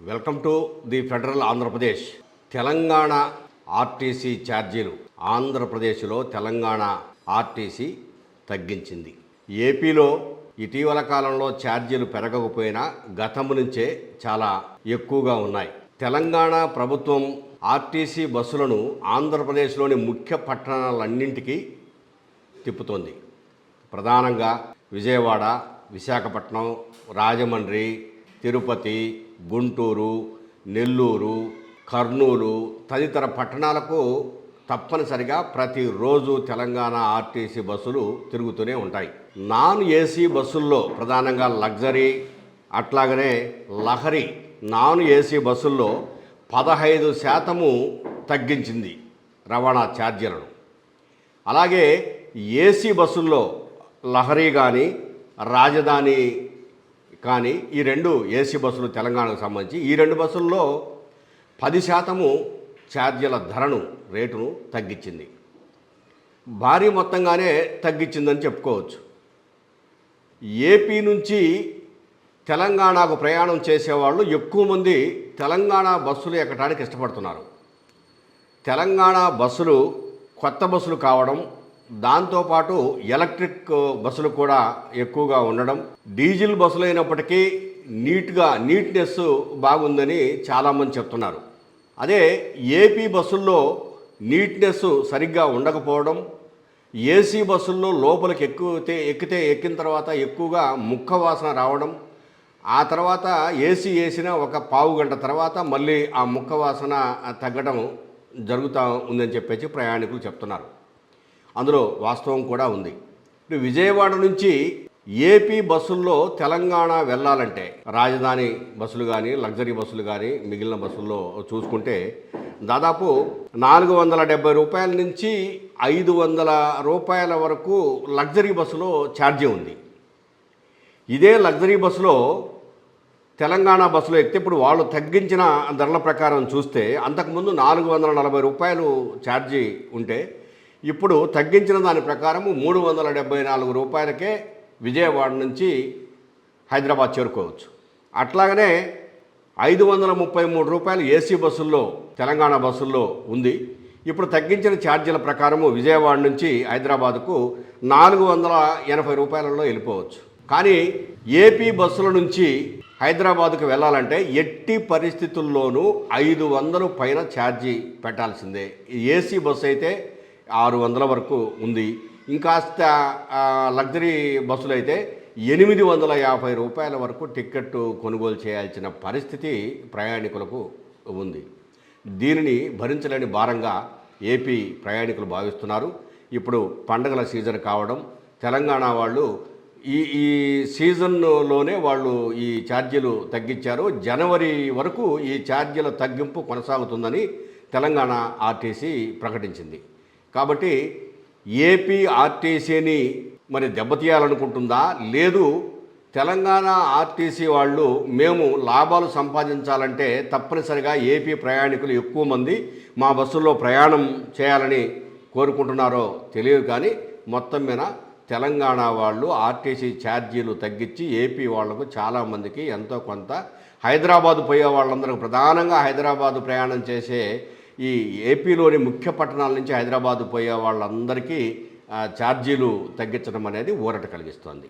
Welcome to the federal Andhra Pradesh. Telangana RTC ఛార్జీలు. ఆంధ్రప్రదేశ్లో Telangana RTC తగ్గించింది. ఏపీలో ఇటీవల కాలంలో ఛార్జీలు పెరగకపోయినా గతం నుంచే చాలా ఎక్కువగా ఉన్నాయి. తెలంగాణ ప్రభుత్వం ఆర్టీసీ బస్సులను ఆంధ్రప్రదేశ్లోని ముఖ్య పట్టణాలన్నింటికీ తిప్పుతోంది. ప్రధానంగా విజయవాడ విశాఖపట్నం రాజమండ్రి తిరుపతి గుంటూరు నెల్లూరు కర్నూలు తదితర పట్టణాలకు తప్పనిసరిగా ప్రతిరోజు తెలంగాణ ఆర్టీసీ బస్సులు తిరుగుతూనే ఉంటాయి. నాన్ ఏసీ బస్సుల్లో ప్రధానంగా లగ్జరీ అట్లాగనే లహరి నాన్ ఏసీ బస్సుల్లో పదహైదు శాతము తగ్గించింది రవాణా ఛార్జీలను. అలాగే ఏసీ బస్సుల్లో లహరి కానీ రాజధాని కానీ ఈ రెండు ఏసీ బస్సులు తెలంగాణకు సంబంధించి ఈ రెండు బస్సుల్లో పది శాతము ఛార్జీల ధరను రేటును తగ్గించింది. భారీ మొత్తంగానే తగ్గించిందని చెప్పుకోవచ్చు. ఏపీ నుంచి తెలంగాణకు ప్రయాణం చేసేవాళ్ళు ఎక్కువ మంది తెలంగాణ బస్సులు ఎక్కడానికి ఇష్టపడుతున్నారు. తెలంగాణ బస్సులు కొత్త బస్సులు కావడం దాంతోపాటు ఎలక్ట్రిక్ బస్సులు కూడా ఎక్కువగా ఉండడం డీజిల్ బస్సులు అయినప్పటికీ నీట్గా నీట్నెస్ బాగుందని చాలామంది చెప్తున్నారు. అదే ఏపీ బస్సుల్లో నీట్నెస్ సరిగ్గా ఉండకపోవడం ఏసీ బస్సుల్లో లోపలికి ఎక్కుతే ఎక్కితే ఎక్కిన తర్వాత ఎక్కువగా ముక్క వాసన రావడం ఆ తర్వాత ఏసీ వేసిన ఒక పావు గంట తర్వాత మళ్ళీ ఆ ముక్క వాసన తగ్గడం జరుగుతూ ఉందని చెప్పేసి ప్రయాణికులు చెప్తున్నారు. అందులో వాస్తవం కూడా ఉంది. ఇప్పుడు విజయవాడ నుంచి ఏపీ బస్సుల్లో తెలంగాణ వెళ్ళాలంటే రాజధాని బస్సులు కానీ లగ్జరీ బస్సులు కానీ మిగిలిన బస్సుల్లో చూసుకుంటే దాదాపు నాలుగు వందల డెబ్బై రూపాయల నుంచి ఐదు వందల రూపాయల వరకు లగ్జరీ బస్సులో ఛార్జీ ఉంది. ఇదే లగ్జరీ బస్సులో తెలంగాణ బస్సులో ఎక్కితే ఇప్పుడు వాళ్ళు తగ్గించిన ధరల ప్రకారం చూస్తే అంతకుముందు నాలుగు వందల నలభై రూపాయలు ఛార్జీ ఉంటే ఇప్పుడు తగ్గించిన దాని ప్రకారం మూడు వందల డెబ్బై నాలుగు రూపాయలకే విజయవాడ నుంచి హైదరాబాద్ చేరుకోవచ్చు. అట్లాగనే ఐదు వందల ముప్పై మూడు రూపాయలు ఏసీ బస్సుల్లో తెలంగాణ బస్సుల్లో ఉంది. ఇప్పుడు తగ్గించిన ఛార్జీల ప్రకారము విజయవాడ నుంచి హైదరాబాద్కు నాలుగు వందల ఎనభై రూపాయలలో వెళ్ళిపోవచ్చు. కానీ ఏపీ బస్సుల నుంచి హైదరాబాద్కు వెళ్ళాలంటే ఎట్టి పరిస్థితుల్లోనూ ఐదు వందలు పైన ఛార్జీ పెట్టాల్సిందే. ఏసీ బస్సు అయితే ఆరు వందల వరకు ఉంది. ఇంకాస్త లగ్జరీ బస్సులు అయితే ఎనిమిది వందల యాభై రూపాయల వరకు టిక్కెట్ కొనుగోలు చేయాల్సిన పరిస్థితి ప్రయాణికులకు ఉంది. దీనిని భరించలేని భారంగా ఏపీ ప్రయాణికులు భావిస్తున్నారు. ఇప్పుడు పండగల సీజన్ కావడం తెలంగాణ వాళ్ళు ఈ ఈ సీజన్లోనే వాళ్ళు ఈ ఛార్జీలు తగ్గించారు. జనవరి వరకు ఈ ఛార్జీల తగ్గింపు కొనసాగుతుందని తెలంగాణ ఆర్టీసీ ప్రకటించింది. కాబట్టి ఏపీ ఆర్టీసీని మరి దెబ్బతీయాలనుకుంటుందా? లేదు. తెలంగాణ ఆర్టీసీ వాళ్ళు మేము లాభాలు సంపాదించాలంటే తప్పనిసరిగా ఏపీ ప్రయాణికులు ఎక్కువ మంది మా బస్సుల్లో ప్రయాణం చేయాలని కోరుకుంటున్నారో తెలియదు కానీ మొత్తం మీద తెలంగాణ వాళ్ళు ఆర్టీసీ ఛార్జీలు తగ్గించి ఏపీ వాళ్ళకు చాలామందికి ఎంతో కొంత హైదరాబాద్ పోయే వాళ్ళందరికీ ప్రధానంగా హైదరాబాద్ ప్రయాణం చేసే ఈ ఏపీలోని ముఖ్య పట్టణాల నుంచి హైదరాబాద్ పోయే వాళ్ళందరికీ ఛార్జీలు తగ్గించడం అనేది ఊరట కలిగిస్తోంది.